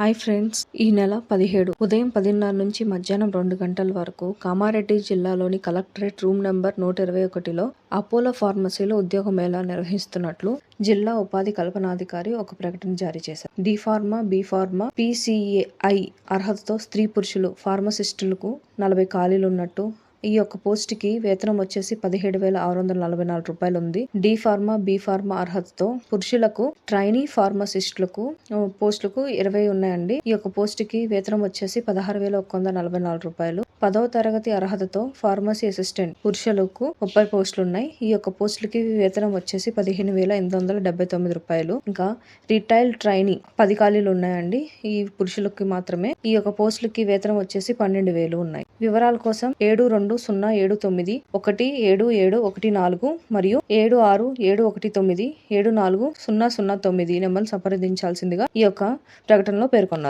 Hi friends ఈ నెల పదిహేడు ఉదయం పదిన్నర నుంచి మధ్యాహ్నం రెండు గంటల వరకు కామారెడ్డి జిల్లాలోని కలెక్టరేట్ రూమ్ నెంబర్ నూట ఇరవై ఒకటిలో అపోలో ఫార్మసీలో ఉద్యోగ మేళా నిర్వహిస్తున్నట్లు జిల్లా ఉపాధి కల్పనాధికారి ఒక ప్రకటన జారీ చేశారు. D pharma B pharma PCI అర్హతతో స్త్రీ పురుషులు ఫార్మసిస్టులకు నలభై ఖాళీలు ఉన్నట్టు ఈ యొక్క పోస్ట్కి వేతనం వచ్చేసి పదిహేడు వేల ఆరు వందల నలభై నాలుగు రూపాయలు ఉంది డి ఫార్మా బి ఫార్మా అర్హతతో పురుషులకు ట్రైనీ ఫార్మసిస్టులకు పోస్టులకు ఇరవై ఉన్నాయండి. ఈ యొక్క పోస్ట్కి వేతనం వచ్చేసి పదహారు వేల ఒక వందల నలభై నాలుగు రూపాయలు. పదవ తరగతి అర్హతతో ఫార్మసీ అసిస్టెంట్ పురుషులకు ముప్పై పోస్టులు ఉన్నాయి ఈ యొక్క పోస్టులకి వేతనం వచ్చేసి పదిహేను వేల ఎనిమిది వందల డెబ్బై తొమ్మిది రూపాయలు. ఇంకా రిటైల్ ట్రైనీ పది ఖాళీలు ఉన్నాయండి. ఈ పురుషులకి మాత్రమే. ఈ యొక్క పోస్టులకి వేతనం వచ్చేసి పన్నెండు వేలు ఉన్నాయి. వివరాల కోసం ఏడు రెండు సున్నా ఏడు తొమ్మిది ఒకటి ఏడు ఏడు ఒకటి నాలుగు మరియు ఏడు ఆరు ఏడు ఒకటి తొమ్మిది ఏడు నాలుగు సున్నా సున్నా తొమ్మిది నెంబర్ సంప్రదించాల్సిందిగా ఈ యొక్క ప్రకటనలో పేర్కొన్నారు.